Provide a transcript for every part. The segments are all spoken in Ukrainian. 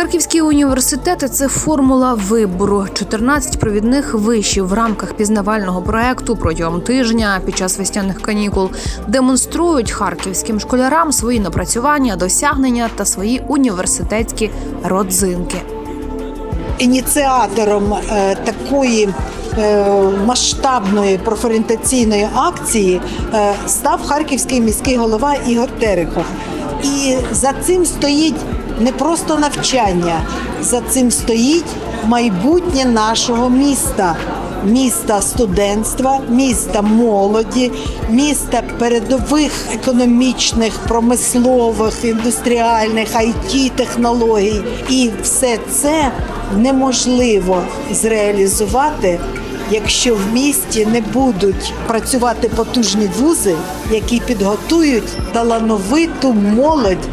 Харківські університети це формула вибору. 14 провідних вишів в рамках пізнавального проекту протягом тижня під час весняних канікул демонструють харківським школярам свої напрацювання, досягнення та свої університетські родзинки. ініціатором е, такої е, масштабної профорієнтаційної акції е, став харківський міський голова Ігор Терехов. І за цим стоїть не просто навчання, за цим стоїть майбутнє нашого міста. Міста студентства, міста молоді, міста передових економічних, промислових, індустріальних it технологій. І все це неможливо зреалізувати, якщо в місті не будуть працювати потужні вузи, які підготують талановиту молодь,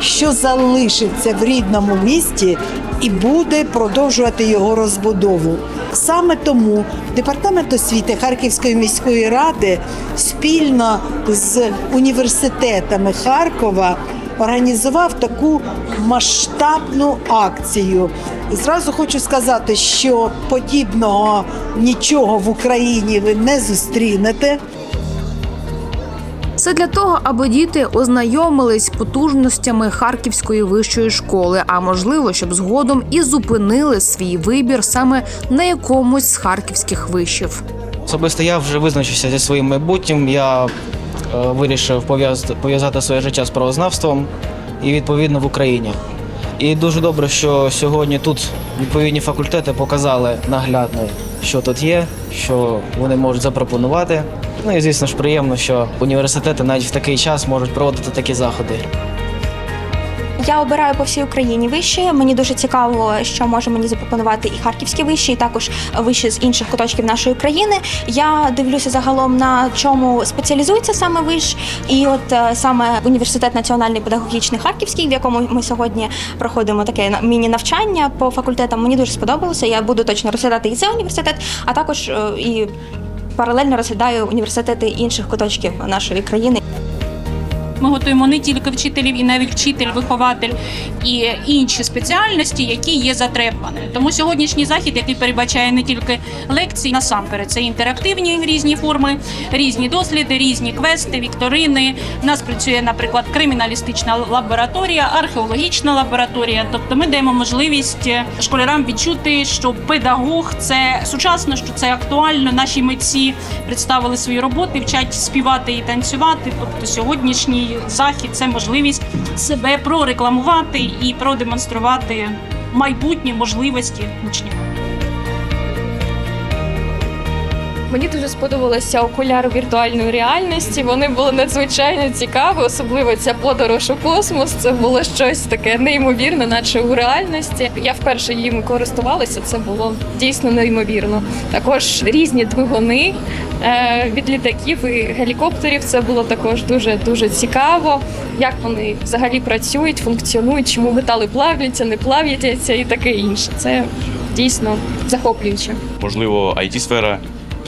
що залишиться в рідному місті і буде продовжувати його розбудову. Саме тому департамент освіти Харківської міської ради спільно з університетами Харкова організував таку масштабну акцію. Зразу хочу сказати, що подібного нічого в Україні ви не зустрінете. Це для того, аби діти ознайомились потужностями Харківської вищої школи, а можливо, щоб згодом і зупинили свій вибір саме на якомусь з харківських вишів. Особисто я вже визначився зі своїм майбутнім. Я е, вирішив пов'яз- пов'язати своє життя з правознавством і відповідно в Україні. І дуже добре, що сьогодні тут відповідні факультети показали наглядно, що тут є, що вони можуть запропонувати. Ну і звісно ж приємно, що університети навіть в такий час можуть проводити такі заходи. Я обираю по всій Україні виші. Мені дуже цікаво, що може мені запропонувати і харківські виші, і також виші з інших куточків нашої країни. Я дивлюся загалом на чому спеціалізується саме виш. І от е, саме університет національний педагогічний харківський, в якому ми сьогодні проходимо таке на- міні-навчання по факультетам. Мені дуже сподобалося. Я буду точно розглядати і цей університет, а також е, і паралельно розглядаю університети інших куточків нашої країни. Ми готуємо не тільки вчителів, і навіть вчитель, вихователь і інші спеціальності, які є затребуваними. Тому сьогоднішній захід, який передбачає не тільки лекції, насамперед це інтерактивні різні форми, різні досліди, різні квести, вікторини. У нас працює, наприклад, криміналістична лабораторія, археологічна лабораторія. Тобто, ми даємо можливість школярам відчути, що педагог це сучасно, що це актуально. Наші митці представили свої роботи, вчать співати і танцювати. Тобто, сьогоднішній захід це можливість себе прорекламувати і продемонструвати майбутні можливості учнів. Мені дуже сподобалися окуляри віртуальної реальності. Вони були надзвичайно цікаві, особливо ця подорож у космос. Це було щось таке неймовірне, наче у реальності. Я вперше їм користувалася. Це було дійсно неймовірно. Також різні двигуни е, від літаків і гелікоптерів. Це було також дуже дуже цікаво. Як вони взагалі працюють, функціонують, чому метали плавляться, не плавляться і таке інше. Це дійсно захоплююче. можливо, it сфера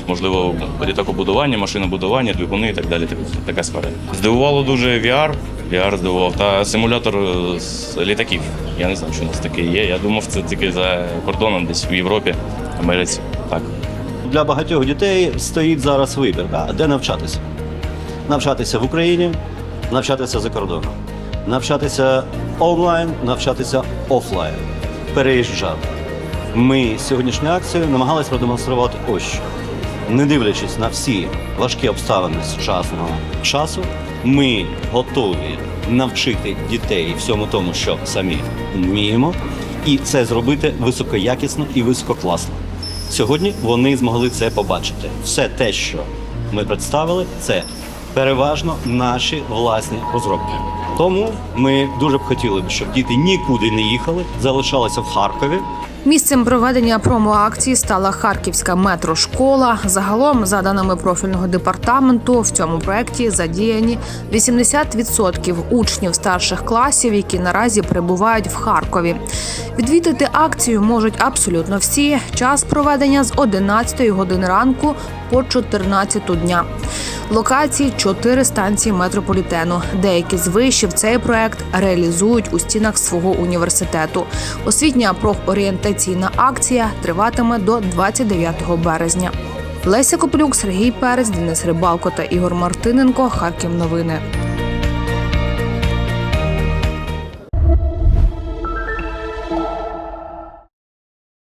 можливо, літакобудування, машинобудування, двигуни і так далі. Така сфера. Здивувало дуже VR, VR здивував, та симулятор е, з літаків. Я не знав, що у нас таке є. Я думав, це тільки за кордоном, десь в Європі, Америці. Так. Для багатьох дітей стоїть зараз вибір, да, де навчатися. Навчатися в Україні, навчатися за кордоном, навчатися онлайн, навчатися офлайн, переїжджати. Ми сьогоднішню акцію намагалися продемонструвати ось що. Не дивлячись на всі важкі обставини сучасного часу, ми готові навчити дітей всьому тому, що самі вміємо, і це зробити високоякісно і висококласно. Сьогодні вони змогли це побачити. Все те, що ми представили, це переважно наші власні розробки. Тому ми дуже б хотіли щоб діти нікуди не їхали, залишалися в Харкові. Місцем проведення промо-акції стала Харківська метрошкола. Загалом, за даними профільного департаменту, в цьому проєкті задіяні 80% учнів старших класів, які наразі перебувають в Харкові. Відвідати акцію можуть абсолютно всі. Час проведення з 11 години ранку по 14 дня. локації чотири станції метрополітену. Деякі з вишів цей проект реалізують у стінах свого університету. Освітня профорієнтаційна акція триватиме до 29 березня. Леся Коплюк, Сергій Перець, Денис Рибалко та Ігор Мартиненко. Харків новини.